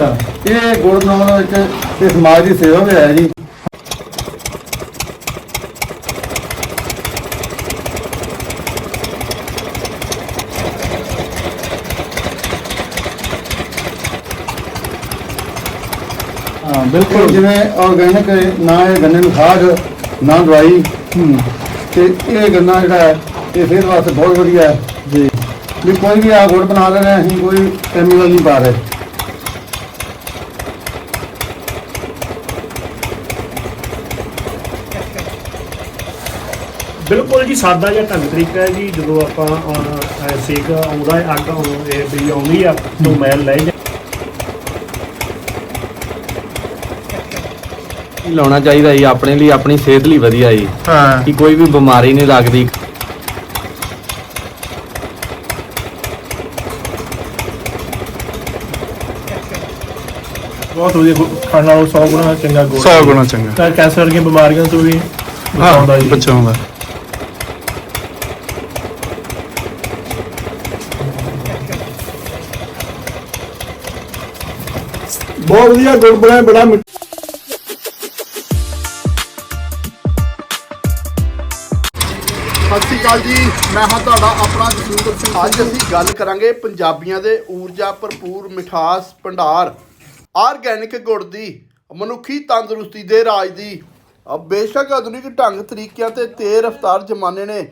ਅੱਛਾ ਇਹ ਗੁੜ ਬਣਾਉਣ ਵਿੱਚ ਇਹ ਸਮਾਜ ਦੀ ਸੇਵਾ ਵੀ ਹੈ ਜੀ। ਹਾਂ ਬਿਲਕੁਲ ਜਿਵੇਂ ਆਰਗੈਨਿਕ ਨਾ ਇਹ ਗੰਨੇ ਨੂੰ ਖਾਦ ਨਾ ਦਵਾਈ ਤੇ ਇਹ ਗੰਨਾ ਜਿਹੜਾ ਹੈ ਇਹ ਸਿਹਤ ਵਾਸਤੇ ਬਹੁਤ ਵਧੀਆ ਹੈ। ਜੀ। ਵੀ ਕੋਈ ਵੀ ਆ ਗੁੜ ਬਣਾ ਨੇ ਅਸੀਂ ਕੋਈ ਕੈਮੀਕਲ ਨਹੀਂ ਪਾ ਰਹੇ। ਬਿਲਕੁਲ ਜੀ ਸਾਦਾ ਜਿਹਾ ਢੰਗ ਤਰੀਕਾ ਹੈ ਜੀ ਜਦੋਂ ਆਪਾਂ ਅਹ, ਅਹ, ਸੇਕ ਆਉਂਦਾ ਹੈ ਅੱਗ ਆਉਂ- ਇਹ ਵੀ ਆਉਂਦੀ ਆ ਤੋਂ ਮੈਲ ਲੈ ਜਾ ਲਾਉਣਾ ਚਾਹੀਦਾ ਜੀ ਆਪਣੇ ਲਈ ਆਪਣੀ ਸਿਹਤ ਲਈ ਵਧੀਆ ਜੀ। ਹਾਂ। ਕਿ ਕੋਈ ਵੀ ਬਿਮਾਰੀ ਨਹੀਂ ਲੱਗਦੀ। ਬਹੁਤ ਵਧੀਆ ਗੁ- ਖਾਣ ਨਾਲੋਂ 100 ਗੁਣਾ ਚੰਗਾ ਗੁੜ। 100 ਗੁਣਾ ਚੰਗਾ। ਤਾਂ ਕੈਂਸਰ ਵਰਗੀਆਂ ਬਿਮਾਰੀਆਂ ਤੋਂ ਵੀ ਬਚਾਉਂਦਾ ਹਾਂ ਜੀ। ਬਚਾਉਂਦਾ। ਬਹੁਤ ਵਧੀਆ ਗੁੜ ਬਣਾਇਆ ਬੜਾ ਮਿੱਠਾ। ਸਤਿ ਸ਼੍ਰੀ ਅਕਾਲ ਜੀ, ਮੈਂ ਹਾਂ ਤੁਹਾਡਾ ਆਪਣਾ ਜਸਵਿੰਦਰ ਸਿੰਘ। ਅੱਜ ਅਸੀਂ ਗੱਲ ਕਰਾਂਗੇ ਪੰਜਾਬੀਆਂ ਦੇ ਊਰਜਾ ਭਰਪੂਰ ਮਿਠਾਸ ਭੰਡਾਰ, ਆਰਗੈਨਿਕ ਗੁੜ ਦੀ, ਮਨੁੱਖੀ ਤੰਦਰੁਸਤੀ ਦੇ ਰਾਜ ਦੀ। ਬੇਸ਼ੱਕ ਆਧੁਨਿਕ ਢੰਗ, ਤਰੀਕਿਆਂ ਤੇ ਤੇਜ਼ ਰਫ਼ਤਾਰ ਜ਼ਮਾਨੇ ਨੇ,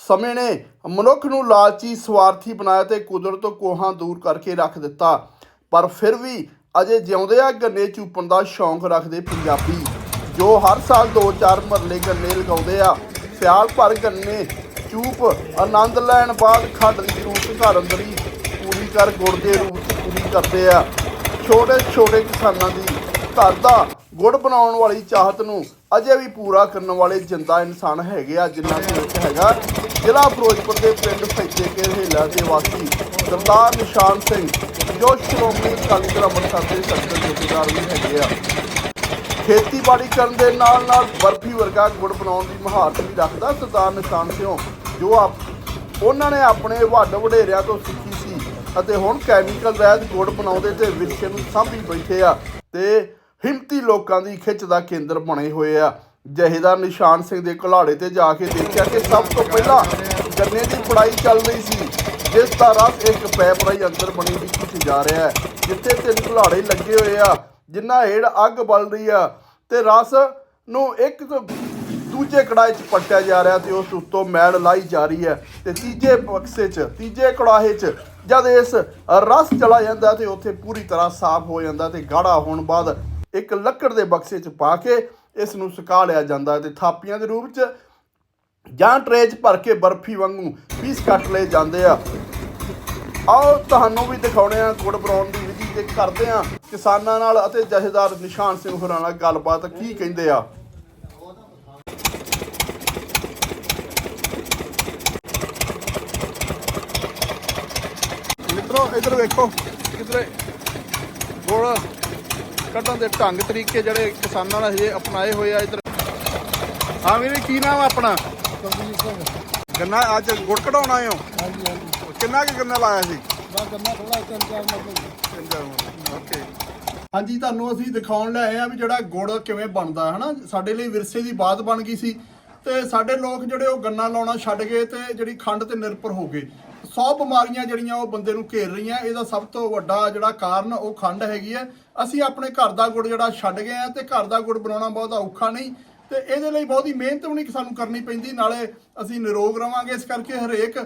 ਸਮੇਂ ਨੇ ਮਨੁੱਖ ਨੂੰ ਲਾਲਚੀ, ਸਵਾਰਥੀ ਬਣਾਇਆ ਤੇ ਕੁਦਰਤ ਤੋਂ ਕੋਹਾਂ ਦੂਰ ਕਰਕੇ ਰੱਖ ਦਿੱਤਾ। ਪਰ ਫਿਰ ਵੀ ਅਜੇ ਜਿਉਂਦੇ ਆ ਗੰਨੇ ਚੂਪਣ ਦਾ ਸ਼ੌਂਕ ਰੱਖਦੇ ਪੰਜਾਬੀ, ਜੋ ਹਰ ਸਾਲ 2-4 ਮਰਲੇ ਗੰਨੇ ਲਗਾਉਂਦੇ ਆ। ਸਿਆਲ ਭਰ ਗੰਨੇ, ਚੂਪ, ਆਨੰਦ ਲੈਣ ਬਾਅਦ ਖੰਡ ਦੀ ਜ਼ਰੂਰਤ ਘਰ ਅੰਦਰ ਹੀ ਪੂਰੀ ਕਰ ਗੁੜ ਦੇ ਰੂਪ 'ਚ ਪੂਰੀ ਕਰਦੇ ਆ। ਛੋਟੇ ਛੋਟੇ ਕਿਸਾਨਾਂ ਦੀ ਘਰ ਦਾ ਗੁੜ ਬਣਾਉਣ ਵਾਲੀ ਚਾਹਤ ਨੂੰ ਅਜੇ ਵੀ ਪੂਰਾ ਕਰਨ ਵਾਲੇ ਜਿੰਦਾ ਇਨਸਾਨ ਹੈਗੇ ਆ ਜਿਨ੍ਹਾਂ ਦੇ ਵਿੱਚ ਹੈਗਾ ਜ਼ਿਲ੍ਹਾ ਫਿਰੋਜ਼ਪੁਰ ਦੇ ਪਿੰਡ ਫੈਚੇ ਕੇ ਹੇਲਾ ਦੇ ਵਾਸੀ ਸਰਦਾਰ ਨਿਸ਼ਾਨ ਸਿੰਘ। ਜੋ ਸ਼੍ਰੋਮਣੀ ਅਕਾਲੀ ਦਲ ਅੰਮ੍ਰਿਤਸਰ ਦੇ ਸੈਕਟਰ ਜਥੇਦਾਰ ਵੀ ਹੈਗੇ ਆ। ਖੇਤੀਬਾੜੀ ਕਰਨ ਦੇ ਨਾਲ ਨਾਲ ਬਰਫੀ ਵਰਗਾ ਗੁੜ ਬਣਾਉਣ ਦੀ ਮਹਾਰਤ ਵੀ ਰੱਖਦਾ ਸਰਦਾਰ ਨਿਸ਼ਾਨ ਸਿੰਘ ਜੋ ਆਪ ਉਹਨਾਂ ਨੇ ਆਪਣੇ ਵੱਡ ਵਡੇਰਿਆਂ ਤੋਂ ਸਿੱਖੀ ਸੀ ਅਤੇ ਹੁਣ ਕੈਮੀਕਲ ਰਹਿਤ ਗੁੜ ਬਣਾਉਂਦੇ ਤੇ ਵਿਰਸੇ ਨੂੰ ਸਾਂਭੀ ਬੈਠੇ ਆ ਤੇ ਹਿੰਮਤੀ ਲੋਕਾਂ ਦੀ ਖਿੱਚ ਦਾ ਕੇਂਦਰ ਬਣੇ ਹੋਏ ਆ। ਜਹੇਦਾਰ ਨਿਸ਼ਾਨ ਸਿੰਘ ਦੇ ਘੁਲਾੜੇ ਤੇ ਜਾ ਕੇ ਦੇਖਿਆ ਕਿ ਸਭ ਤੋਂ ਪਹਿਲਾਂ ਗੰਨੇ ਦੀ ਪੜਾਈ ਚੱਲ ਰਹੀ ਸੀ। ਜਿਸ ਦਾ ਰਸ ਇੱਕ ਪੈਪ ਰਾਹੀਂ ਅੰਦਰ ਬਣੀ ਵਿੱਚ ਵਿੱਚ ਜਾ ਰਿਹਾ ਹੈ, ਜਿੱਥੇ ਤਿੰਨ ਘੁਲਾੜੇ ਲੱਗੇ ਹੋਏ ਆ, ਜਿੰਨਾ ਹੇੜ ਅੱਗ ਬਲ ਰਹੀ ਆ ਤੇ ਰਸ ਨੂੰ ਇੱਕ ਤੋਂ ਦੂਜੇ ਕੜਾਹੇ 'ਚ ਪੱਟਿਆ ਜਾ ਰਿਹਾ ਤੇ ਉਸ ਉੱਤੋਂ ਮੈਲ ਲਾਈ ਜਾ ਰਹੀ ਹੈ ਤੇ ਤੀਜੇ ਬਕਸੇ 'ਚ, ਤੀਜੇ ਕੜਾਹੇ 'ਚ ਜਦ ਇਸ ਰਸ ਚਲਾ ਜਾਂਦਾ ਤੇ ਉੱਥੇ ਪੂਰੀ ਤਰ੍ਹਾਂ ਸਾਫ਼ ਹੋ ਜਾਂਦਾ ਤੇ ਗਾੜਾ ਹੋਣ ਬਾਅਦ ਇੱਕ ਲੱਕੜ ਦੇ ਬਕਸੇ 'ਚ ਪਾ ਕੇ ਇਸ ਨੂੰ ਸੁਕਾ ਲਿਆ ਜਾਂਦਾ ਤੇ ਥਾਪੀਆਂ ਦੇ ਰੂਪ 'ਚ ਜਾਂ ਟਰੇ 'ਚ ਭਰ ਕੇ ਬਰਫੀ ਵਾਂਗੂ ਪੀਸ ਕੱਟ ਲਏ ਜਾਂਦੇ ਆ। ਆਓ ਤੁਹਾਨੂੰ ਵੀ ਦਿਖਾਉਣੇ ਆ ਗੁੜ ਬਣਾਉਣ ਦੀ ਵਿਧੀ ਤੇ ਕਰਦੇ ਆ ਕਿਸਾਨਾਂ ਨਾਲ ਅਤੇ ਜਥੇਦਾਰ ਨਿਸ਼ਾਨ ਸਿੰਘ ਹੋਰਾਂ ਨਾਲ ਗੱਲਬਾਤ, ਕੀ ਕਹਿੰਦੇ ਆ? ਮਿੱਤਰੋ, ਇਧਰ ਵੇਖੋ, ਕਿਧਰੇ ਗੁੜ ਕੱਢਣ ਦੇ ਢੰਗ ਤਰੀਕੇ ਜਿਹੜੇ ਕਿਸਾਨਾਂ ਨੇ ਹਜੇ ਅਪਣਾਏ ਹੋਏ ਆ ਇਧਰ। ਹਾਂ ਵੀਰੇ, ਕੀ ਨਾਮ ਆਪਣਾ? ਆ ਆਪਣਾ ਗੰਨਾ ਅੱਜ ਗੁੜ ਕਢਾਉਣ ਆਏ ਹੋ? ਕਿੰਨਾ ਕੁ ਗੰਨਾ ਲਾਇਆ ਸੀ? ਓਕੇ। ਹਾਂਜੀ, ਤੁਹਾਨੂੰ ਅਸੀਂ ਦਿਖਾਉਣ ਲੈ ਆ ਵੀ ਜਿਹੜਾ ਗੁੜ ਕਿਵੇਂ ਬਣਦਾ ਹੈ ਹਨਾ? ਸਾਡੇ ਲਈ ਵਿਰਸੇ ਦੀ ਬਾਤ ਬਣ ਗਈ ਸੀ ਤੇ ਸਾਡੇ ਲੋਕ ਜਿਹੜੇ ਉਹ ਗੰਨਾ ਲਾਉਣਾ ਛੱਡ ਗਏ ਤੇ ਜਿਹੜੀ ਖੰਡ ਤੇ ਨਿਰਭਰ ਹੋ ਗਏ। 100 ਬਿਮਾਰੀਆਂ ਜਿਹੜੀਆਂ ਉਹ ਬੰਦੇ ਨੂੰ ਘੇਰ ਰਹੀਆਂ, ਇਹਦਾ ਸਭ ਤੋਂ ਵੱਡਾ ਜਿਹੜਾ ਕਾਰਨ ਉਹ ਖੰਡ ਹੈਗੀ ਹੈ। ਅਸੀਂ ਆਪਣੇ ਘਰ ਦਾ ਗੁੜ ਜਿਹੜਾ ਛੱਡ ਗਏ ਆ ਤੇ ਘਰ ਦਾ ਗੁੜ ਬਣਾਉਣਾ ਬਹੁਤ ਔਖਾ ਨਹੀਂ। ਤੇ ਇਹਦੇ ਲਈ ਬਹੁਤੀ ਮਿਹਨਤ ਵੀ ਨਹੀਂ ਸਾਨੂੰ ਕਰਨੀ ਪੈਂਦੀ, ਨਾਲੇ ਅਸੀਂ ਨਿਰੋਗ ਰਵਾਂਗੇ। ਇਸ ਕਰਕੇ ਹਰੇਕ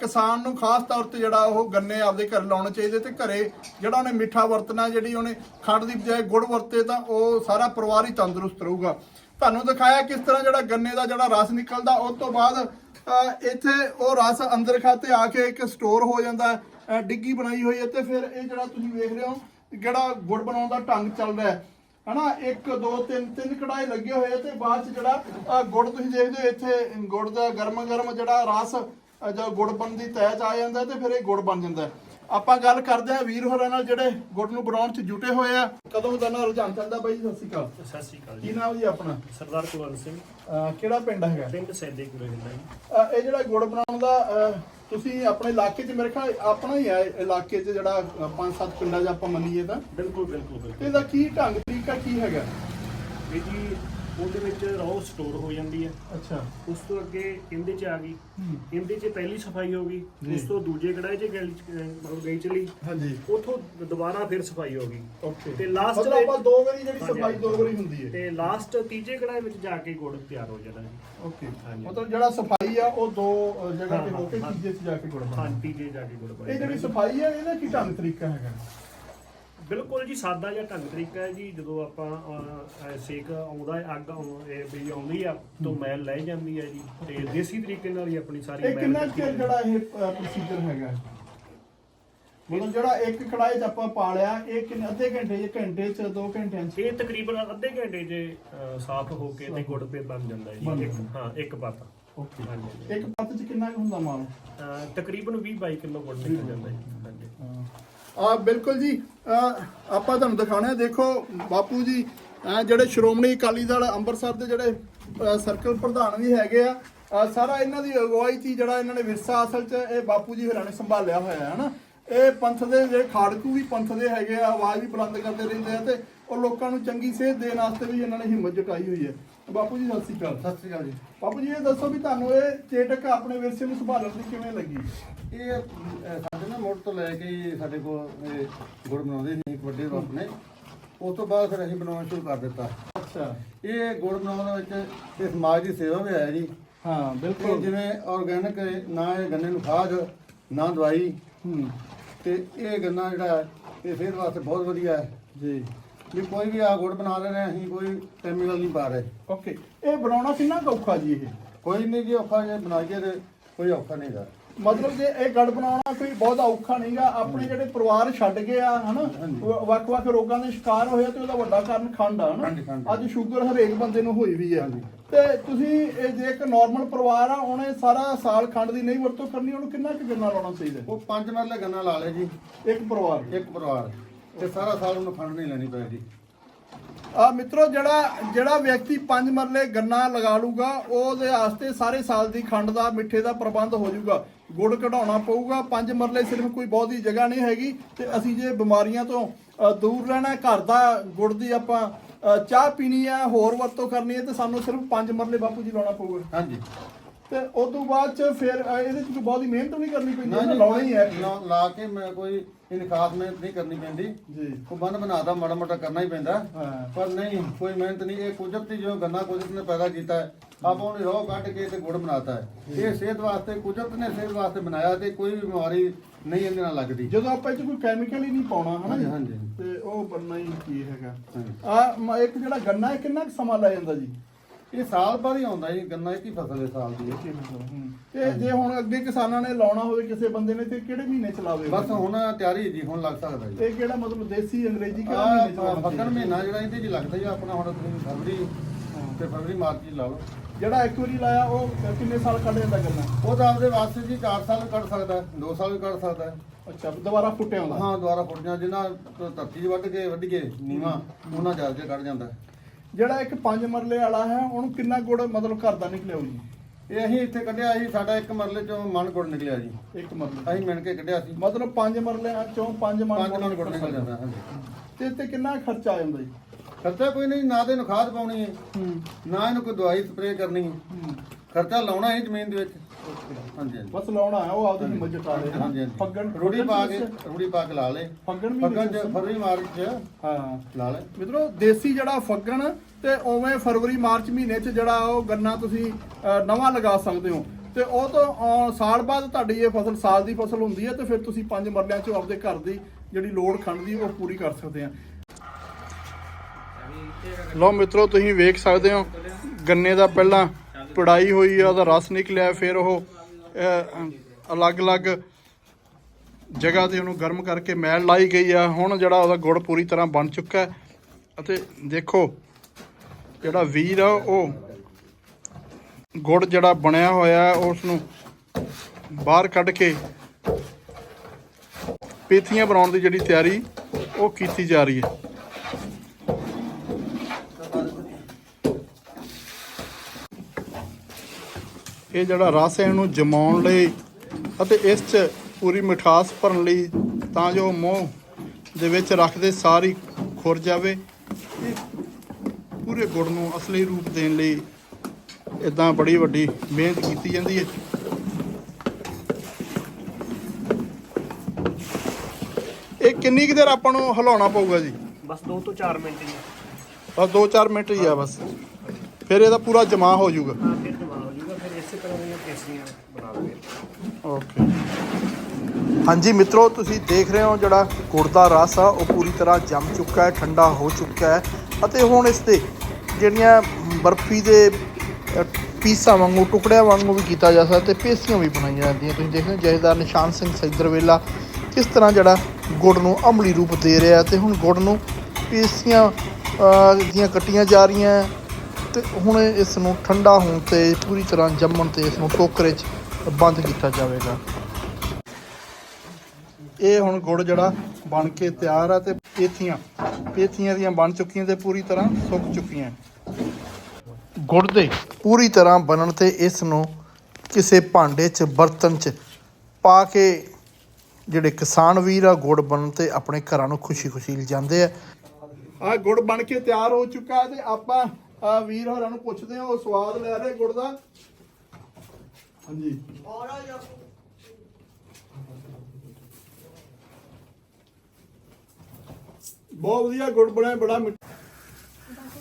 ਕਿਸਾਨ ਨੂੰ ਖਾਸ ਤੌਰ ਤੇ ਜਿਹੜਾ ਉਹ ਗੰਨੇ ਆਪਦੇ ਘਰ ਲਾਉਣੇ ਚਾਹੀਦੇ ਤੇ ਘਰੇ ਜਿਹੜਾ ਉਹਨੇ ਮਿੱਠਾ ਵਰਤਣਾ, ਜਿਹੜੀ ਉਹਨੇ ਖੰਡ ਦੀ ਬਜਾਏ ਗੁੜ ਵਰਤੇ ਤਾਂ ਉਹ ਸਾਰਾ ਪਰਿਵਾਰ ਹੀ ਤੰਦਰੁਸਤ ਰਹੂਗਾ। ਤੁਹਾਨੂੰ ਦਿਖਾਇਆ ਕਿਸ ਤਰ੍ਹਾਂ ਜਿਹੜਾ ਗੰਨੇ ਦਾ ਜਿਹੜਾ ਰਸ ਨਿਕਲਦਾ, ਉਸ ਤੋਂ ਬਾਅਦ ਇੱਥੇ ਉਹ ਰਸ ਅੰਦਰ ਖਾਤੇ ਆ ਕੇ ਇੱਕ ਸਟੋਰ ਹੋ ਜਾਂਦਾ ਡਿੱਗੀ ਬਣਾਈ ਹੋਈ ਹੈ ਤੇ ਫਿਰ ਇਹ ਜਿਹੜਾ ਤੁਸੀਂ ਵੇਖ ਰਹੇ ਹੋ, ਜਿਹੜਾ ਗੁੜ ਬਣਾਉਣ ਦਾ ਢੰਗ ਚੱਲ ਰਿਹਾ ਹੈ। ਹਨਾ 1 2 3 ਤਿੰਨ ਕੜਾਈ ਲੱਗੇ ਹੋਏ ਤੇ ਬਾਅਦ ਚ ਜਿਹੜਾ ਗੁੜ ਤੁਸੀਂ ਦੇਖਦੇ ਹੋ ਇੱਥੇ ਗੁੜ ਦਾ ਗਰਮ ਗਰਮ ਜਿਹੜਾ ਰਸ ਜਦੋਂ ਗੁੜ ਬਣਨ ਦੀ ਚ ਆ ਜਾਂਦਾ ਤੇ ਫਿਰ ਇਹ ਗੁੜ ਬਣ ਜਾਂਦਾ। ਆਪਾਂ ਗੱਲ ਕਰਦੇ ਆ ਵੀਰ ਹੋਰਾਂ ਨਾਲ ਜਿਹੜੇ ਗੁੜ ਨੂੰ ਬਣਾਉਣ 'ਚ ਜੁਟੇ ਹੋਏ ਆ। ਕਦੋਂ ਦਾ ਨਾਲ ਰੁਝਾਨ ਚੱਲਦਾ ਬਾਈ? ਸਤਿ ਸ਼੍ਰੀ ਅਕਾਲ। ਸਤਿ ਸ਼੍ਰੀ ਅਕਾਲ ਕੀ ਜੀ ਨਾਮ ਜੀ ਆਪਣਾ? ਸਰਦਾਰ ਕੁਲਵੰਤ ਸਿੰਘ। ਅਹ ਕਿਹੜਾ ਪਿੰਡ ਹੈਗਾ? ਪਿੰਡ ਸੈਦੇ ਗੁਰੇ ਹੁੰਦਾ ਜੀ। ਅਹ ਇਹ ਜਿਹੜਾ ਗੁੜ ਬਣਾਉਣ ਦਾ ਅਹ ਤੁਸੀਂ ਆਪਣੇ ਇਲਾਕੇ 'ਚ ਮੇਰੇ ਖਿਆਲ ਆਪਣਾ ਹੀ ਹੈ ਇਲਾਕੇ 'ਚ ਜਿਹੜਾ ਅਹ ਪੰਜ ਸੱਤ ਪਿੰਡਾਂ 'ਚ ਆਪਾਂ ਮੰਨੀਏ ਤਾਂ। ਬਿਲਕੁਲ ਬਿਲਕੁਲ ਬਿਲਕੁਲ। ਇਹਦਾ ਕੀ ਢੰਗ ਤਰੀਕਾ ਕੀ ਹੈਗਾ? ਇਹ ਜੀ ਉਹਦੇ ਵਿੱਚ ਰੋ ਸਟੋਰ ਹੋ ਜਾਂਦੀ ਹੈ। ਅੱਛਾ। ਉਸ ਤੋਂ ਅੱਗੇ ਇਹਦੇ ਚ ਆ ਗਈ। ਇਹਦੇ ਚ ਪਹਿਲੀ ਸਫ਼ਾਈ ਹੋ ਗਈ। ਉਸ ਤੋਂ ਦੂਜੇ ਕੜਾਏ ਚ ਗਈ ਮਤਲਬ ਗਈ ਚਲੀ ਹਾਂਜੀ। ਉਥੋਂ ਦੁਬਾਰਾ ਫਿਰ ਸਫ਼ਾਈ ਹੋ ਗਈ। ਓਕੇ। ਤੇ last ਮਤਲਬ ਆਪਾਂ ਦੋ ਵਾਰੀ ਜਿਹੜੀ ਹਾਂਜੀ, ਸਫ਼ਾਈ ਦੋ ਵਾਰੀ ਹੁੰਦੀ ਹੈ। ਤੇ ਲਾਸਟ ਤੀਜੇ ਕੜਾਏ ਵਿੱਚ ਜਾ ਕੇ ਗੁੜ ਤਿਆਰ ਹੋ ਜਾਣਾ ਜੀ। ਓਕੇ। ਹਾਂਜੀ। ਮਤਲਬ ਜਿਹੜਾ ਸਫ਼ਾਈ ਆ ਉਹ ਦੋ ਅਹ, ਜਗ੍ਹਾ ਤੇ ਹਾਂ, ਹੋ ਕੇ ਹਾਂ, ਤੀਜੇ 'ਚ ਜਾ ਕੇ ਗੁੜ ਬਣਦਾ। ਹਾਂ ਤੀਜੇ ਜਾ ਕੇ ਗੁੜ ਇਹ ਜਿਹੜੀ ਸਫ਼ਾਈ ਹੈ ਇਹਦਾ ਕੀ ਢੰਗ ਤਰੀਕਾ ਹੈਗਾ? ਬਿਲਕੁਲ ਜੀ ਸਾਦਾ ਜਿਹਾ ਢੰਗ ਤਰੀਕਾ ਹੈ ਜੀ। ਜਦੋਂ ਆਪਾਂ ਅਹ, ਅਹ, ਸੇਕ ਆਉਂਦਾ ਹੈ ਅੱਗ ਆਉਂ- ਇਹ ਵੀ ਆਉਂਦੀ ਆ ਤੋਂ ਮੈਲ ਲੈ ਜਾਂਦੀ ਹੈ ਜੀ। ਤੇ ਦੇਸੀ ਤਰੀਕੇ ਨਾਲ ਹੀ ਆਪਣੀ ਸਾਰੀ ਇਹ ਮੈਲ ਕਿੰਨਾ ਚਿਰ ਹੈ। ਜਿਹੜਾ ਇਹ ਪ੍ਰੋਸੀਜਰ ਹੈਗਾ? ਮਤਲਬ ਜਿਹੜਾ ਇੱਕ ਕੜਾਈ 'ਚ ਆਪਾਂ ਪਾ ਲਿਆ ਇਹ ਕਿੰਨੇ ਅੱਧੇ ਘੰਟੇ 'ਚ ਘੰਟੇ 'ਚ ਦੋ ਘੰਟਿਆਂ 'ਚ? ਇਹ ਤਕਰੀਬਨ ਅੱਧੇ ਘੰਟੇ 'ਚ ਅਹ, ਸਾਫ਼ ਹੋ ਕੇ ਤੇ ਗੁੜ ਪੇ ਬਣ ਜਾਂਦਾ ਹੈ ਬਣ ਜੀ ਇੱਕ ਜਾਂਦਾ। ਹਾਂ ਇੱਕ ਪਾਤਾ। ਓਕੇ। ਹਾਂਜੀ। ਇੱਕ ਪੱਤ 'ਚ ਕਿੰਨਾ ਕੁ ਹੁੰਦਾ ਮਾਲ? ਅਹ, ਤਕਰੀਬਨ 20 22 ਕਿਲੋ ਗੁੜ ਨਿਕਲ ਜਾਂਦਾ ਹੈ ਜੀ। ਆ ਬਿਲਕੁਲ ਜੀ ਆਪਾਂ ਤੁਹਾਨੂੰ ਦਿਖਾਣਾ ਹੈ ਦੇਖੋ ਬਾਪੂ ਜੀ ਜਿਹੜੇ ਸ਼੍ਰੋਮਣੀ ਅਕਾਲੀ ਦਲ ਅੰਮ੍ਰਿਤਸਰ ਦੇ ਜਿਹੜੇ ਸਰਕਲ ਪ੍ਰਧਾਨ ਵੀ ਹੈਗੇ ਆ ਸਾਰਾ ਇਹਨਾਂ ਦੀ ਅਗਵਾਈ 'ਚ ਹੀ ਜਿਹੜਾ ਇਹਨਾਂ ਨੇ ਵਿਰਸਾ ਅਸਲ 'ਚ ਇਹ ਬਾਪੂ ਜੀ ਹੋਰਾਂ ਨੇ ਸੰਭਾਲਿਆ ਹੋਇਆ ਹੈ ਨਾ। ਇਹ ਪੰਥ ਦੇ ਜਿਹੜੇ ਖਾੜਕੂ ਵੀ ਪੰਥ ਦੇ ਹੈਗੇ ਆ, ਆਵਾਜ਼ ਵੀ ਬੁਲੰਦ ਕਰਦੇ ਰਹਿੰਦੇ ਆ ਤੇ ਉਹ ਲੋਕਾਂ ਨੂੰ ਚੰਗੀ ਸੇਧ ਦੇਣ ਵਾਸਤੇ ਵੀ ਇਹਨਾਂ ਨੇ ਹਿੰਮਤ ਜੁਟਾਈ ਹੋਈ ਹੈ। ਬਾਪੂ ਜੀ ਸਤਿ ਸ਼੍ਰੀ ਅਕਾਲ। ਸਤਿ ਸ਼੍ਰੀ ਅਕਾਲ ਜੀ। ਬਾਪੂ ਜੀ ਇਹ ਦੱਸੋ ਵੀ ਤੁਹਾਨੂੰ ਇਹ ਚੇਟਕ ਆਪਣੇ ਵਿਰਸੇ ਨੂੰ ਸੰਭਾਲਣ ਦੀ ਕਿਵੇਂ ਲੱਗੀ? ਇਹ ਅਹ, ਸਾਡੇ ਨਾ ਮੁੱਢ ਤੋਂ ਲੈ ਕੇ ਹੀ ਸਾਡੇ ਕੋਲ ਇਹ ਗੁੜ ਬਣਾਉਂਦੇ ਸੀ ਇੱਕ ਵੱਡੇ ਬਾਪ ਨੇ। ਉਸ ਤੋਂ ਬਾਅਦ ਫਿਰ ਅਸੀਂ ਬਣਾਉਣਾ ਸ਼ੁਰੂ ਕਰ ਦਿੱਤਾ। ਅੱਛਾ। ਇਹ ਗੁੜ ਬਣਾਉਣ ਦੇ ਵਿੱਚ ਇਹ ਸਮਾਜ ਦੀ ਸੇਵਾ ਵੀ ਹੈ ਜੀ। ਹਾਂ ਇਹ ਜਿਵੇਂ ਆਰਗੈਨਿਕ ਨਾ ਇਹ ਗੰਨੇ ਨੂੰ ਖਾਦ ਨਾ ਦਵਾਈ। ਹੂੰ। ਤੇ ਇਹ ਗੰਨਾ ਜਿਹੜਾ ਹੈ, ਇਹ ਸਿਹਤ ਵਾਸਤੇ ਬਹੁਤ ਵਧੀਆ ਹੈ। ਜੀ। ਵੀ ਕੋਈ ਵੀ ਆ ਗੁੜ ਬਣਾ ਰਹੇ ਨੇ ਅਸੀਂ ਕੋਈ ਕੈਮੀਕਲ ਨਹੀਂ ਪਾ ਰਹੇ। ਓਕੇ ਇਹ ਬਣਾਉਣਾ ਕਿੰਨਾ ਕੁ ਔਖਾ ਜੀ ਇਹ? ਕੋਈ ਨਹੀਂ ਜੀ ਔਖਾ ਜੇ ਬਣਾਈਏ ਤੇ ਕੋਈ ਔਖਾ ਨਹੀਂ ਗਾ ਮਤਲਬ ਜੇ ਇਹ ਗੜ ਬਣਾਉਣਾ ਕੋਈ ਬਹੁਤ ਔਖਾ ਨਹੀਂਗਾ ਆਪਣੇ ਜਿਹੜੇ ਪਰਿਵਾਰ ਛੱਡ ਗਏ ਆ ਹਨਾ। ਵ- ਵੱਖ-ਵੱਖ ਰੋਗਾਂ ਦੇ ਸ਼ਿਕਾਰ ਹੋਏ ਆ ਤੇ ਉਹਦਾ ਵੱਡਾ ਕਾਰਨ ਖੰਡ ਆ ਹਨਾ? ਖੰਡ। ਅੱਜ ਸ਼ੂਗਰ ਹਰੇਕ ਬੰਦੇ ਨੂੰ ਹੋਈ ਵੀ ਆ। ਤੇ ਤੁਸੀਂ ਇਹ ਜੇ ਇੱਕ ਨਾਰਮਲ ਪਰਿਵਾਰ ਆ ਉਹਨੇ ਸਾਰਾ ਸਾਲ ਖੰਡ ਦੀ ਨਹੀਂ ਵਰਤੋਂ ਕਰਨੀ ਉਹਨੂੰ ਕਿੰਨਾ ਕੁ ਗੰਨਾ ਲਾਉਣਾ ਚਾਹੀਦਾ? ਉਹ ਪੰਜ ਮਰਲੇ ਗੰਨਾ ਲਾ ਲੇ ਜੀ। ਇੱਕ ਪਰਿਵਾਰ? ਇੱਕ ਪਰਿਵਾਰ। ਤੇ ਸਾਰਾ ਸਾਲ ਉਹਨੂੰ ਖੰਡ ਨਹੀਂ ਲੈਣੀ ਪਏਗੀ। ਆ ਮਿੱਤਰੋ ਜਿਹੜਾ ਜਿਹੜਾ ਵਿਅਕਤੀ ਪੰਜ ਮਰਲੇ ਗੰਨਾ ਲਗਾ ਲੂਗਾ ਉਹਦੇ ਵਾਸਤੇ ਸਾਰੇ ਸਾਲ ਦੀ ਖੰਡ ਦਾ ਮਿੱਠੇ ਦਾ ਪ੍ਰਬੰਧ ਹੋ ਜਾਊਗਾ। ਗੁੜ ਕਢਾਉਣਾ ਪਊਗਾ ਪੰਜ ਮਰਲੇ ਸਿਰਫ ਕੋਈ ਬਹੁਤੀ ਜਗ੍ਹਾ ਨਹੀਂ ਹੈਗੀ ਤੇ ਅਸੀਂ ਜੇ ਬਿਮਾਰੀਆਂ ਤੋਂ ਦੂਰ ਰਹਿਣਾ ਘਰ ਦਾ ਗੁੜ ਦੀ ਆਪਾਂ ਚਾਹ ਪੀਣੀ ਹੈ ਹੋਰ ਵਰਤੋਂ ਕਰਨੀ ਹੈ ਤੇ ਸਾਨੂੰ ਸਿਰਫ ਪੰਜ ਮਰਲੇ ਬਾਪੂ ਜੀ ਲਾਉਣਾ ਪਊਗਾ। ਹਾਂਜੀ। ਤੇ ਉਸ ਤੋਂ ਬਾਅਦ ਚ ਫਿਰ ਅ, ਇਹਦੇ ਚ ਬਹੁਤੀ ਮਿਹਨਤ ਨਹੀਂ ਕਰਨੀ ਪੈਂਦੀ ਨਾ ਲਾਉਣਾ ਹੀ ਹੈ। ਲਾ- ਲਾ ਕੇ ਮੈਂ ਕੋਈ ਖਾਸ ਮਿਹਨਤ ਨਹੀਂ ਕਰਨੀ ਪੈਂਦੀ। ਜੀ। ਉਹ ਬੰਨ ਬਣਾਦਾ ਮਾੜਾ ਮੋਟਾ ਕਰਨਾ ਹੀ ਪੈਂਦਾ। ਹਾਂ। ਪਰ ਨਹੀਂ ਕੋਈ ਮਿਹਨਤ ਨਹੀਂ ਇਹ ਕੁਦਰਤੀ ਜੋ ਗੰਨਾ ਕੁਦਰਤ ਨੇ ਪੈਦਾ ਕੀਤਾ ਹੈ ਆਪਾਂ ਉਹਨੇ ਰੋਹ ਕੱਢ ਕੇ ਤੇ ਗੁੜ ਬਣਾਤਾ ਹੈ। ਇਹ ਸਿਹਤ ਵਾਸਤੇ ਕੁਦਰਤ ਨੇ ਸਿਹਤ ਵਾਸਤੇ ਬਣਾਇਆ ਤੇ ਕੋਈ ਵੀ ਬਿਮਾਰੀ ਨਹੀਂ ਇਹਦੇ ਨਾਲ ਲੱਗਦੀ। ਜਦੋਂ ਆਪਾਂ ਇਹ ਚ ਕੋਈ ਕੈਮੀਕਲ ਹੀ ਨਹੀਂ ਪਾਉਣਾ ਹਨਾ ਜੀ? ਹਾਂਜੀ, ਹਾਂਜੀ। ਤੇ ਉਹ ਬਣਨਾ ਹੀ ਕੀ ਹੈਗਾ। ਹਾਂਜੀ। ਆ ਇੱਕ ਜਿਹੜਾ ਗੰਨਾ ਹੈ ਕਿੰਨਾ ਕੁ ਸਮਾਂ ਲੈ ਜਾਂਦਾ ਜੀ? ਇਹ ਸਾਲ ਬਾਅਦ ਹੀ ਆਉਂਦਾ ਜੀ ਗੰਨਾ ਇੱਕ ਹੀ ਫਸਲ ਹੈ ਸਾਲ ਦੀ। ਇਹ। ਤੇ ਜੇ ਹੁਣ ਅੱਗੇ ਕਿਸਾਨਾਂ ਨੇ ਲਾਉਣਾ ਹੋਵੇ ਕਿਸੇ ਬੰਦੇ ਨੇ ਤੇ ਕਿਹੜੇ ਮਹੀਨੇ ਚ ਲਾਵੇ ਬਸ ਹੁਣ ਤਿਆਰੀ ਜੀ ਹੁਣ ਲੱਗ ਸਕਦਾ ਜੀ। ਇਹ ਕਿਹੜਾ ਮਤਲਬ ਦੇਸੀ ਅੰਗਰੇਜ਼ੀ ਕਿਹੜਾ ਮਹੀਨੇ ਚ ਲਾਉਣਾ ਫਸਲ ਚਾਹੀਦਾ? ਮਹੀਨਾ ਜਿਹੜਾ ਇਹਦੇ ਚ ਲੱਗਦਾ ਜੀ ਆਪਣਾ ਹੁਣ ਤੁਸੀਂ ਫਰਵਰੀ ਤੇ ਫਰਵਰੀ ਮਾਰਚ ਚ ਲਾ ਲਓ। ਜਿਹੜਾ ਇੱਕ ਵਾਰੀ ਲਾਇਆ ਉਹ ਕਿੰਨੇ ਸਾਲ ਕੱਢ ਜਾਂਦਾ ਗੰਨਾ? ਉਹ ਤਾਂ ਆਪਦੇ ਵਾਸਤੇ ਜੀ 4 ਸਾਲ ਵੀ ਕੱਢ ਸਕਦਾ ਹੈ 2 ਸਾਲ ਵੀ ਕੱਢ ਸਕਦਾ। ਹੈ ਅੱਛਾ ਦੁਬਾਰਾ ਫੁੱਟਿਆ ਆਉਂਦਾ ਹਾਂ ਦੁਆਰਾ ਫੁੱਟ ਜਾ ਜਿੰਨਾ ਤੋਂ ਧਰਤੀ 'ਚ ਵੱਢ ਕੇ ਵੱਢ ਕੇ ਨੀਵਾ ਉਹਨਾਂ ਕੇ ਕੱਢ ਜਾਂਦਾ। ਹੈ। ਜਿਹੜਾ ਇੱਕ ਪੰਜ ਮਰਲੇ ਵਾਲਾ ਹੈ ਉਹਨੂੰ ਕਿੰਨਾ ਗੁੜ ਮਤਲਬ ਘਰ ਦਾ ਨਿਕਲਿਆ ਹੋਊ ਜੀ? ਇਹ ਅਸੀਂ ਇੱਥੇ ਕੱਢਿਆ ਸੀ ਸਾਡਾ ਇੱਕ ਮਰਲੇ ਚੋਂ ਮਨ ਗੁੜ ਨਿਕਲਿਆ ਜੀ। ਇੱਕ ਮਰਲੇ ਅਸੀਂ ਮਿਣ ਕੇ ਕੱਢਿਆ ਸੀ। ਮਤਲਬ ਪੰਜ ਮਰਲਿਆਂ ਚੋਂ ਪੰਜ ਮਣ ਪੰਜ ਗੁੜ ਨਿਕਲ ਜਾਂਦਾ ਹਾਂਜੀ। ਤੇ ਤੇ ਕਿੰਨਾ ਖਰਚਾ ਆ ਜਾਂਦਾ ਜੀ? ਖਰਚਾ ਕੋਈ ਨਹੀਂ ਨਾ ਤੇ ਇਹਨੂੰ ਖਾਦ ਪਾਉਣੀ ਹੈ। ਨਾ ਇਹਨੂੰ ਕੋਈ ਦਵਾਈ ਸਪਰੇਅ ਕਰਨੀ ਹੂੰ। ਖਰਚਾ ਲਾਉਣਾ ਹੈ ਜ਼ਮੀਨ ਦੇ ਵਿੱਚ। ਹਾਂਜੀ ਹਾਂਜੀ। ਬਸ ਲਾਉਣਾ ਹੈ ਉਹ ਆਪਦੀ ਹਿੰਮਤ ਜਟਾ ਲੇ ਹਾਂਜੀ ਹਾਂਜੀ। ਫੱਗਣ ਰੂੜੀ ਪਾ ਕੇ ਰੂੜੀ ਪਾ ਕੇ ਲਾ ਲੇ। ਫੱਗਣ ਵੀ ਫੱਗਣ ਚ ਫਰਵਰੀ ਮਾਰਚ ਚ ਹਾਂ। ਲਾ ਲੈ। ਮਿੱਤਰੋ ਦੇਸੀ ਜਿਹੜਾ ਫੱਗਣ ਤੇ ਉਵੇਂ ਫਰਵਰੀ ਮਾਰਚ ਮਹੀਨੇ 'ਚ ਜਿਹੜਾ ਉਹ ਗੰਨਾ ਤੁਸੀਂ ਅ, ਨਵਾਂ ਲਗਾ ਸਕਦੇ ਹੋ। ਤੇ ਉਹ ਤੋਂ ਅ, ਸਾਲ ਬਾਅਦ ਤੁਹਾਡੀ ਇਹ ਫਸਲ ਸਾਲ ਦੀ ਫਸਲ ਹੁੰਦੀ ਹੈ ਤੇ ਫਿਰ ਤੁਸੀਂ ਪੰਜ ਮਰਲਿਆਂ 'ਚੋਂ ਆਪਦੇ ਘਰ ਦੀ ਜਿਹੜੀ ਲੋੜ ਖੰਡ ਦੀ ਉਹ ਪੂਰੀ ਕਰ ਸਕਦੇ ਆ। ਲੋ ਮਿੱਤਰੋ ਤੁਸੀਂ ਵੇਖ ਸਕਦੇ ਹੋ ਗੰਨੇ ਦਾ ਪਹਿਲਾਂ ਪੜਾਈ ਹੋਈ ਆ ਉਹਦਾ ਰਸ ਨਿਕਲਿਆ ਫਿਰ ਉਹ ਅਲੱਗ-ਅਲੱਗ ਜਗ੍ਹਾ ਤੇ ਉਹਨੂੰ ਗਰਮ ਕਰਕੇ ਮੈਲ ਲਾਈ ਗਈ ਆ। ਹੁਣ ਜਿਹੜਾ ਉਹਦਾ ਗੁੜ ਪੂਰੀ ਤਰ੍ਹਾਂ ਬਣ ਚੁੱਕਾ ਅਤੇ ਦੇਖੋ, ਜਿਹੜਾ ਵੀਰ ਆ, ਉਹ ਗੁੜ ਜਿਹੜਾ ਬਣਿਆ ਹੋਇਆ ਉਸ ਨੂੰ ਬਾਹਰ ਕੱਢ ਕੇ ਪੇਥੀਆਂ ਬਣਾਉਣ ਦੀ ਜਿਹੜੀ ਤਿਆਰੀ ਉਹ ਕੀਤੀ ਜਾ ਰਹੀ ਹੈ। ਇਹ ਜਿਹੜਾ ਰਸ ਹੈ ਇਹਨੂੰ ਜਮਾਉਣ ਲਈ ਅਤੇ ਇਸ 'ਚ ਪੂਰੀ ਮਿਠਾਸ ਭਰਨ ਲਈ ਤਾਂ ਜੋ ਮੂੰਹ ਦੇ ਵਿੱਚ ਰੱਖਦੇ ਸਾਰੀ ਖੁਰ ਜਾਵੇ। ਇਹ ਪੂਰੇ ਗੁੜ ਨੂੰ ਅਸਲੀ ਰੂਪ ਦੇਣ ਲਈ ਇਦਾਂ ਬੜੀ ਵੱਡੀ ਮਿਹਨਤ ਕੀਤੀ ਜਾਂਦੀ ਹੈ। ਇਹ ਕਿੰਨੀ ਕੁ ਦੇਰ ਆਪਾਂ ਨੂੰ ਹਿਲਾਉਣਾ ਪਊਗਾ ਜੀ? ਬਸ 2 ਤੋਂ 4 ਮਿੰਟ ਜੀ ਬਸ 2-4 ਮਿੰਟ ਹੀ ਆ ਬਸ। ਫਿਰ ਇਹਦਾ ਪੂਰਾ ਹੋ ਹਾਂ ਜਮਾ ਹੋ ਜਾਊਗਾ ਫਿਰ ਇਸੇ ਤਰ੍ਹਾਂ ਦੀਆਂ ਪੇਸਟਰੀਆਂ ਬਣਾ ਲਵਾਂਗੇ ਓਕੇ ਹਾਂਜੀ, ਮਿੱਤਰੋ, ਤੁਸੀਂ ਦੇਖ ਰਹੇ ਹੋ ਜਿਹੜਾ ਗੁੜ ਦਾ ਰਸ ਆ, ਉਹ ਪੂਰੀ ਤਰ੍ਹਾਂ ਜੰਮ ਚੁੱਕਾ ਹੈ, ਠੰਡਾ ਹੋ ਚੁੱਕਾ ਹੈ ਅਤੇ ਹੁਣ ਇਸ ਤੇ ਜਿਹੜੀਆਂ ਬਰਫੀ ਦੇ ਪੀਸਾਂ ਵਾਂਗੂ, ਟੁਕੜਿਆਂ ਵਾਂਗੂ ਵੀ ਕੀਤਾ ਜਾ ਸਕਦਾ ਤੇ ਪੇਸਟੀਆਂ ਵੀ ਬਣਾਈਆਂ ਜਾਂਦੀਆਂ। ਤੁਸੀਂ ਦੇਖ ਰਹੇ ਹੋ, ਜਹੇਦਾਰ ਨਿਸ਼ਾਨ ਸਿੰਘ ਸੈਦਰਵੇਲਾ ਕਿਸ ਤਰ੍ਹਾਂ ਜਿਹੜਾ ਗੁੜ ਨੂੰ ਅਮਲੀ ਰੂਪ ਦੇ ਰਿਹਾ ਤੇ ਹੁਣ ਗੁੜ ਨੂੰ ਪੇਸਟੀਆਂ ਦੀਆਂ ਕੱਟੀਆਂ ਜਾ ਰਹੀਆਂ ਤੇ ਹੁਣ ਇਸ ਨੂੰ ਠੰਡਾ ਹੋਣ ਤੇ ਪੂਰੀ ਤਰ੍ਹਾਂ ਜੰਮਣ ਤੇ ਇਸ ਨੂੰ ਟੋਕਰੇ 'ਚ ਬੰਦ ਕੀਤਾ ਜਾਵੇਗਾ। ਇਹ ਹੁਣ ਗੁੜ ਜਿਹੜਾ ਬਣ ਕੇ ਤਿਆਰ ਆ ਤੇ ਪੇਥੀਆਂ ਪੇਥੀਆਂ ਦੀਆਂ ਬਣ ਚੁੱਕੀਆਂ ਤੇ ਪੂਰੀ ਤਰ੍ਹਾਂ ਸੁੱਕ ਚੁੱਕੀਆਂ। ਗੁੜ ਦੇ ਪੂਰੀ ਤਰ੍ਹਾਂ ਬਣਨ ਤੇ ਇਸ ਨੂੰ ਕਿਸੇ ਭਾਂਡੇ 'ਚ, ਬਰਤਨ 'ਚ ਪਾ ਕੇ ਜਿਹੜੇ ਕਿਸਾਨ ਵੀਰ ਆ, ਗੁੜ ਬਣਨ ਤੇ ਆਪਣੇ ਘਰਾਂ ਨੂੰ ਖੁਸ਼ੀ-ਖੁਸ਼ੀ ਲਿਜਾਂਦੇ ਆ। ਆ ਗੁੜ ਬਣ ਕੇ ਤਿਆਰ ਹੋ ਚੁੱਕਾ ਤੇ ਆਪਾਂ ਆ ਵੀਰ ਹੋਰਾਂ ਨੂੰ ਪੁੱਛਦੇ ਆ ਉਹ ਸਵਾਦ ਲੈ ਰਹੇ ਗੁੜ ਦਾ। ਹਾਂਜੀ। ਬਹੁਤ ਵਧੀਆ ਗੁੜ ਬਣਿਆ ਬੜਾ ਮਿੱਠਾ।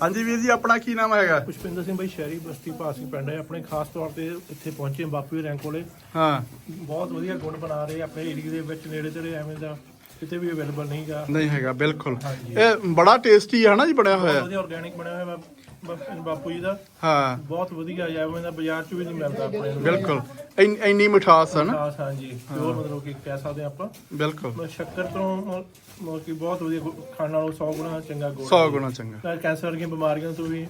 ਹਾਂਜੀ ਵੀਰ ਜੀ ਆਪਣਾ ਕੀ ਨਾਮ ਹੈਗਾ? ਪੁਸ਼ਪਿੰਦਰ ਸਿੰਘ ਬਾਈ ਸ਼ਹਿਰੀ ਬਸਤੀ ਭਾਸੀ ਪਿੰਡ ਹੈ। ਆਪਣੇ ਖਾਸ ਤੌਰ ਤੇ ਇੱਥੇ ਪਹੁੰਚੇ ਹਾਂ ਬਾਪੂ ਦੇ ਰੈਂਕ ਕੋਲੇ। ਹਾਂ। ਬਹੁਤ ਵਧੀਆ ਗੁੜ ਬਣਾ ਰਹੇ ਆ, ਆਪਣੇ ਏਰੀਆ ਦੇ ਵਿੱਚ ਨੇੜੇ ਤੇੜੇ ਐਵੇਂ ਦਾ ਕਿਤੇ ਵੀ ਅਵੇਲੇਬਲ ਨਹੀਂਗਾ ਨਹੀਂ ਹੈਗਾ ਬਿਲਕੁਲ। ਇਹ ਬੜਾ ਟੇਸਟੀ ਹੈ ਨਾ ਜੀ ਬਣਿਆ ਹੋਇਆ। ਵਧੀਆ ਆਰਗੇਨਿਕ ਬਣਿਆ ਹੋਇਆ ਵਾ। ਬਾ- ਬਾਪੂ ਜੀ ਦਾ। ਹਾਂ। ਬਹੁਤ ਵਧੀਆ ਐਵੇਂ ਦਾ ਬਾਜ਼ਾਰ 'ਚ ਵੀ ਨਹੀਂ ਮਿਲਦਾ ਆਪਣੇ ਨੂੰ। ਬਿਲਕੁਲ। ਇੰਨ- ਇੰਨੀ ਮਿਠਾਸ ਹੈ ਨਾ? ਖਾਸ ਹਾਂਜੀ। ਪਿਓਰ ਮਤਲਬ ਕਿ ਕਹਿ ਸਕਦੇ ਆਪਾਂ। ਬਿਲਕੁਲ। ਮਤਲਬ ਸ਼ੱਕਰ ਤੋਂ ਮ- ਮਤਲਬ ਕਿ ਬਹੁਤ ਵਧੀਆ ਗੁ- ਖਾਣ ਨਾਲੋਂ 100 ਗੁਣਾ ਚੰਗਾ ਗੁੜ 100 ਗੁਣਾ ਚੰਗਾ। ਨਾਲ ਕੈਂਸਰ ਵਰਗੀਆਂ ਬਿਮਾਰੀਆਂ ਤੋਂ ਵੀ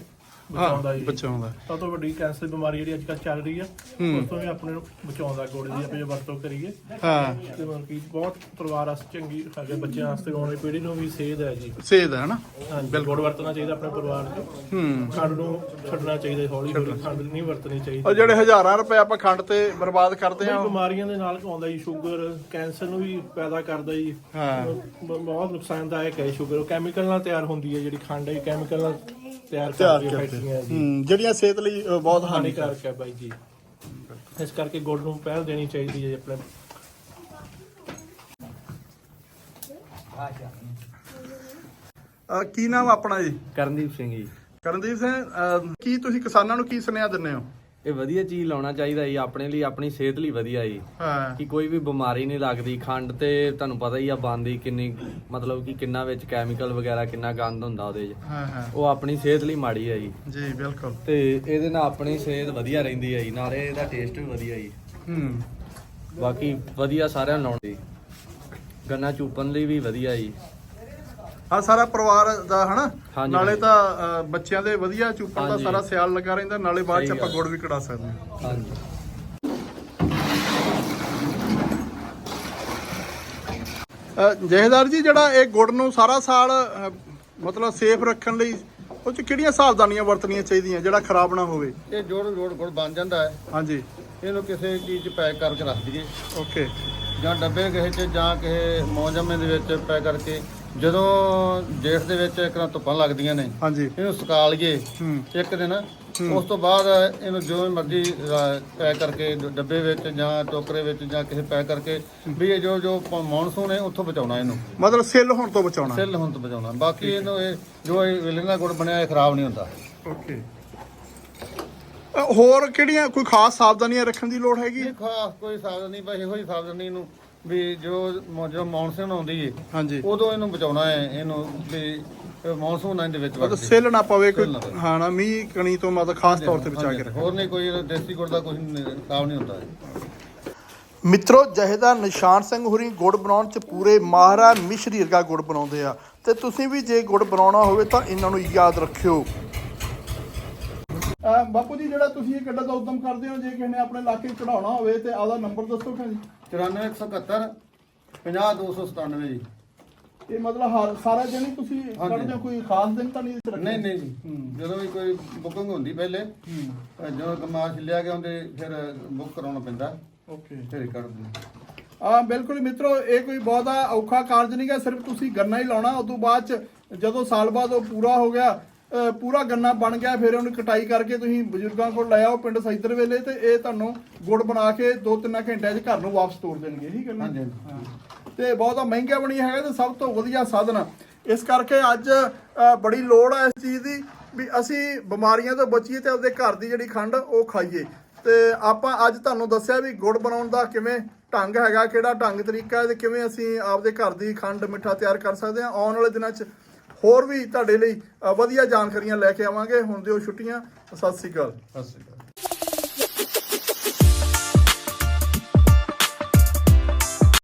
ਬਚਾਉਂਦਾ ਜੀ ਬਚਾਉਂਦਾ। ਸਭ ਤੋਂ ਵੱਡੀ ਕੈਂਸਰ ਬਿਮਾਰੀ ਜਿਹੜੀ ਅੱਜ ਕੱਲ੍ਹ ਚੱਲ ਰਹੀ ਆ ਹੂੰ। ਉਸ ਤੋਂ ਵੀ ਆਪਣੇ ਨੂੰ ਬਚਾਉਂਦਾ ਗੁੜ ਦੀ ਆਪਾਂ ਜੇ ਵਰਤੋਂ ਕਰੀਏ। ਹਾਂ। ਤੇ ਮਤਲਬ ਕਿ ਬਹੁਤ ਪਰਿਵਾਰ ਵਾਸਤੇ ਚੰਗੀ ਸਾਡੇ ਬੱਚਿਆਂ ਵਾਸਤੇ ਆਉਣ ਵਾਲੀ ਪੀੜ੍ਹੀ ਨੂੰ ਵੀ ਸੇਧ ਹੈ ਜੀ। ਸੇਧ ਹੈ ਨਾ? ਹਾਂਜੀ ਗੁੜ ਵਰਤਣਾ ਚਾਹੀਦਾ ਆਪਣੇ ਪਰਿਵਾਰ 'ਚ ਹੂੰ। ਖੰਡ ਨੂੰ ਛੱਡਣਾ ਚਾਹੀਦਾ ਹੌਲੀ ਹੌਲੀ ਖੰਡ ਨਹੀਂ ਵਰਤਣੀ ਚਾਹੀਦੀ। ਉਹ ਜਿਹੜੇ ਹਜ਼ਾਰਾਂ ਰੁਪਏ ਆਪਾਂ ਖੰਡ ਤੇ ਬਰਬਾਦ ਕਰਦੇ ਆ ਬਿਮਾਰੀਆਂ ਦੇ ਨਾਲ ਆਉਂਦਾ ਜੀ ਸ਼ੂਗਰ ਕੈਂਸਰ ਨੂੰ ਵੀ ਪੈਦਾ ਕਰਦਾ ਜੀ। ਹਾਂ। ਬਹੁਤ ਨੁਕਸਾਨਦਾਇਕ ਹੈ ਸ਼ੂਗਰ ਉਹ ਕੈਮੀਕਲ ਨਾਲ ਤਿਆਰ ਹੁੰਦੀ ਹੈ ਜਿਹੜੀ ਖੰਡ ਹੈ ਕੈਮੀਕਲ ਨਾਲ ਤਿਆਰ ਤਿਆਰ ਕਰਦੀ ਹੈ ਕਰਦੇ ਫੈਕਟਰੀਆਂ ਜੀ। ਹੂੰ ਜਿਹੜੀਆਂ ਸਿਹਤ ਲਈ ਅ, ਬਹੁਤ ਹਾਨੀਕਾਰਕ ਹਾਨੀਕਾਰਕ ਹੈ ਬਾਈ ਜੀ। ਇਸ ਕਰਕੇ ਗੁੜ ਨੂੰ ਪਹਿਲ ਦੇਣੀ ਚਾਹੀਦੀ ਹੈ ਆਪਣੇ। ਅ, ਕੀ ਨਾਮ ਆਪਣਾ ਜੀ? ਕਰਨਦੀਪ ਸਿੰਘ ਜੀ। ਕਰਨਦੀਪ ਸਿੰਘ ਅ, ਕੀ ਤੁਸੀਂ ਕਿਸਾਨਾਂ ਨੂੰ ਕੀ ਸੁਨੇਹਾ ਦਿੰਦੇ ਹੋ? ਇਹ ਵਧੀਆ ਚੀਜ਼ ਲਾਉਣਾ ਚਾਹੀਦਾ ਜੀ ਆਪਣੇ ਲਈ ਆਪਣੀ ਸਿਹਤ ਲਈ ਵਧੀਆ ਜੀ। ਹਾਂ। ਕਿ ਕੋਈ ਵੀ ਬਿਮਾਰੀ ਨਹੀਂ ਲੱਗਦੀ ਖੰਡ ਤੇ ਤੁਹਾਨੂੰ ਪਤਾ ਹੀ ਆ ਬੰਦੀ ਕਿੰਨੀ ਮਤਲਬ ਕਿ ਕਿੰਨਾ ਵਿੱਚ ਕੈਮੀਕਲ ਵਗੈਰਾ ਕਿੰਨਾ ਗੰਦ ਹੁੰਦਾ ਉਹਦੇ 'ਚ। ਹਾਂ ਹਾਂ। ਉਹ ਆਪਣੀ ਸਿਹਤ ਲਈ ਮਾੜੀ ਹੈ ਜੀ। ਜੀ ਬਿਲਕੁਲ। ਤੇ ਇਹਦੇ ਨਾਲ ਆਪਣੀ ਸਿਹਤ ਵਧੀਆ ਰਹਿੰਦੀ ਹੈ ਜੀ ਨਾਲੇ ਇਹਦਾ ਟੇਸਟ ਵੀ ਵਧੀਆ ਜੀ। ਹੂੰ। ਬਾਕੀ ਵਧੀਆ ਸਾਰਿਆਂ ਨੂੰ ਲਾਉਣ ਦੀ ਗੰਨਾ ਚੂਪਣ ਲਈ ਵੀ ਵਧੀਆ ਜੀ। ਆ ਸਾਰਾ ਪਰਿਵਾਰ ਦਾ ਹਨਾ? ਨਾਲੇ। ਤਾਂ ਅ, ਬੱਚਿਆਂ ਦੇ ਵਧੀਆ ਚੂਪਣ ਦਾ। ਸਾਰਾ ਸਿਆਲ ਲੱਗਾ ਰਹਿੰਦਾ ਨਾਲੇ ਬਾਅਦ ਚ ਆਪਾਂ। ਗੁੜ ਵੀ ਕਢਾ ਸਕਦੇ ਹਾਂ। ਹਾਂਜੀ। ਅ, ਜਹੇਦਾਰ ਜੀ ਜਿਹੜਾ ਇਹ ਗੁੜ ਨੂੰ ਸਾਰਾ ਸਾਲ ਅ, ਮਤਲਬ ਸੇਫ ਰੱਖਣ ਲਈ ਉਹ ਚ ਕਿਹੜੀਆਂ ਸਾਵਧਾਨੀਆਂ ਵਰਤਣੀਆਂ ਚਾਹੀਦੀਆਂ ਜਿਹੜਾ ਖਰਾਬ ਨਾ ਹੋਵੇ? ਇਹ ਜੋੜ ਜੋੜ ਗੁੜ ਬਣ ਜਾਂਦਾ ਹੈ। ਹਾਂਜੀ। ਇਹਨੂੰ ਕਿਸੇ ਚੀਜ਼ 'ਚ ਪੈਕ ਕਰਕੇ ਰੱਖ ਦਈਏ। ਓਕੇ। ਜਾਂ ਡੱਬੇ ਕਿਸੇ 'ਚ ਜਾਂ ਕਿਸੇ ਮੌਜਮੇ ਦੇ ਵਿੱਚ ਪੈਕ ਕਰਕੇ ਜਦੋਂ ਜੇਠ ਦੇ ਵਿੱਚ ਇੱਕ ਨਾ ਧੁੱਪਾਂ ਲੱਗਦੀਆਂ ਨੇ ਹਾਂਜੀ। ਇਹਨੂੰ ਸੁਕਾ ਲਈਏ ਇੱਕ ਦਿਨ ਉਸ ਤੋਂ ਬਾਅਦ ਇਹਨੂੰ ਜਿਵੇਂ ਮਰਜ਼ੀ ਪੈਕ ਕਰਕੇ ਡੱਬੇ ਵਿੱਚ ਜਾਂ ਟੋਕਰੇ ਵਿੱਚ ਜਾਂ ਕਿਸੇ ਪੈਕ ਕਰਕੇ ਵੀ ਇਹ ਜੋ ਜੋ ਮੌਨਸੂਨ ਹੈ ਉੱਥੋਂ ਬਚਾਉਣਾ ਇਹਨੂੰ। ਮਤਲਬ ਸੇਲ ਹੋਣ ਤੋਂ ਬਚਾਉਣਾ। ਸੈੱਲ ਹੁਣ ਤੋਂ ਬਚਾਉਣਾ। ਬਾਕੀ ਇਹਨੂੰ ਇਹ ਜੋ ਇਹ ਵੇਲੇ ਦਾ ਗੁੜ ਬਣਿਆ ਇਹ ਖਰਾਬ ਨਹੀਂ ਹੁੰਦਾ। ਓਕੇ। ਹੋਰ ਕਿਹੜੀਆਂ ਕੋਈ ਖਾਸ ਸਾਵਧਾਨੀਆਂ ਰੱਖਣ ਦੀ ਲੋੜ ਹੈਗੀ? ਖਾਸ ਕੋਈ ਸਾਵਧਾਨੀ ਬਸ ਇਹੋ ਹੀ ਸਾਵਧਾਨੀ ਇਹਨੂੰ ਵੀ ਜੋ ਮ- ਜੋ ਮੌਨਸੂਨ ਆਉਂਦੀ ਹੈ ਹਾਂਜੀ। ਉਦੋਂ ਇਹਨੂੰ ਬਚਾਉਣਾ ਹੈ ਇਹਨੂੰ ਵੀ ਮੌਨਸੂਨ ਆਉਣ ਦੇ ਵਿੱਚ ਮਤਲਬ ਵਰਤੇ ਸੇਲ ਨਾ ਪਵੇ ਕੋਈ। ਹਾਂ ਨਾ ਮੀਂਹ ਕਣੀ ਤੋਂ ਮਤਲਬ ਖਾਸ ਤੌਰ ਤੇ ਬਚਾ ਕੇ ਰੱਖੋ। ਹੋਰ ਨਹੀਂ ਕੋਈ ਦੇਸੀ ਗੁੜ ਦਾ ਕੁਝ ਖਰਾਬ ਨਹੀਂ ਹੁੰਦਾ ਮਿੱਤਰੋ ਜਹੇਦਾਰ ਨਿਸ਼ਾਨ ਸਿੰਘ ਹੁਰੀ ਗੁੜ ਬਣਾਉਣ ਚ ਪੂਰੇ ਮਾਹਰਾ ਮਿਸ਼ਰੀ ਵਰਗਾ ਗੁੜ ਬਣਾਉਂਦੇ ਆ। ਤੇ ਤੁਸੀਂ ਵੀ ਜੇ ਗੁੜ ਬਣਾਉਣਾ ਹੋਵੇ ਤਾਂ ਇਹਨਾਂ ਨੂੰ ਯਾਦ ਰੱਖਿਓ। ਬਾਪੂ ਜੀ ਜਿਹੜਾ ਤੁਸੀਂ ਇਹ ਕੱਢਣ ਦਾ ਉਦਮ ਕਰਦੇ ਹੋ ਜੇ ਕਿਸੇ ਨੇ ਆਪਣੇ ਇਲਾਕੇ ਚੜਾਉਣਾ ਹੋਵੇ ਤੇ ਆਦਾ ਨੰਬਰ ਦੱਸੋ ਕਿ 94171 50297 ਜੀ। ਇਹ ਮਤਲਬ ਹਰ ਸਾਰਾ ਦਿਨ ਹੀ ਤੁਸੀਂ ਹਾਂਜੀ। ਕੱਢਦੇ ਹੋ ਕੋਈ ਖਾਸ ਦਿਨ ਤਾਂ ਨਹੀਂ? ਨਹੀਂ ਨਹੀਂ ਜੀ। ਜਦੋਂ ਵੀ ਕੋਈ ਬੁਕਿੰਗ ਹੁੰਦੀ ਪਹਿਲੇ ਅ, ਜਦੋਂ ਕਮਾਸ਼ ਲਿਆ ਕੇ ਆਉਂਦੇ ਫਿਰ ਬੁੱਕ ਕਰਾਉਣਾ ਪੈਂਦਾ। ਓਕੇ। ਫਿਰ ਹੀ ਕੱਢਦੇ ਆ ਬਿਲਕੁਲ ਹੀ ਮਿੱਤਰੋ ਇਹ ਕੋਈ ਬਹੁਤਾ ਔਖਾ ਕਾਰਜ ਨਹੀਂਗਾ ਸਿਰਫ ਤੁਸੀਂ ਗੰਨਾ ਹੀ ਲਾਉਣਾ। ਉਦੋਂ ਬਾਅਦ ਚ ਜਦੋਂ ਸਾਲ ਬਾਅਦ ਉਹ ਪੂਰਾ ਹੋ ਗਿਆ ਪੂਰਾ ਗੰਨਾ ਬਣ ਗਿਆ ਫਿਰ ਉਹਨੂੰ ਕਟਾਈ ਕਰਕੇ ਤੁਸੀਂ ਬਜ਼ੁਰਗਾਂ ਕੋਲ ਲੈ ਆਓ ਪਿੰਡ ਸੈਦਰ ਵੇਲੇ ਤੇ ਇਹ ਤੁਹਾਨੂੰ ਗੁੜ ਬਣਾ ਕੇ 2-3 ਘੰਟਿਆਂ 'ਚ ਘਰ ਨੂੰ ਵਾਪਸ ਤੋਰ ਦੇਣਗੇ ਠੀਕ ਹੈ ਨਾ ਹਾਂਜੀ, ਹਾਂ। ਤੇ ਬਹੁਤਾ ਮਹਿੰਗਾ ਬਣੀ ਹੈਗਾ ਤੇ ਸਭ ਤੋਂ ਵਧੀਆ ਸਾਧਨ। ਇਸ ਕਰਕੇ ਅੱਜ ਬੜੀ ਲੋੜ ਆ ਇਸ ਚੀਜ਼ ਦੀ ਵੀ ਅਸੀਂ ਬਿਮਾਰੀਆਂ ਤੋਂ ਬਚੀਏ ਤੇ ਆਪਦੇ ਘਰ ਦੀ ਜਿਹੜੀ ਖੰਡ ਉਹ ਖਾਈਏ ਤੇ ਆਪਾਂ ਅੱਜ ਤੁਹਾਨੂੰ ਦੱਸਿਆ ਵੀ ਗੁੜ ਬਣਾਉਣ ਦਾ ਕਿਵੇਂ ਢੰਗ ਹੈਗਾ ਕਿਹੜਾ ਢੰਗ ਤਰੀਕਾ ਹੈ ਤੇ ਕਿਵੇਂ ਅਸੀਂ ਆਪਦੇ ਘਰ ਦੀ ਖੰਡ ਮਿੱਠਾ ਤਿਆਰ ਕਰ ਸਕਦੇ ਹਾਂ ਆਉਣ ਵਾਲੇ ਦਿਨਾਂ 'ਚ ਹੋਰ ਵੀ ਤੁਹਾਡੇ ਲਈ ਅ, ਵਧੀਆ ਜਾਣਕਾਰੀਆਂ ਲੈ ਕੇ ਆਵਾਂਗੇ। ਹੁਣ ਦਿਓ ਛੁੱਟੀਆਂ। ਸਤਿ ਸ੍ਰੀ ਅਕਾਲ। ਸਤਿ ਸ਼੍ਰੀ ਅਕਾਲ।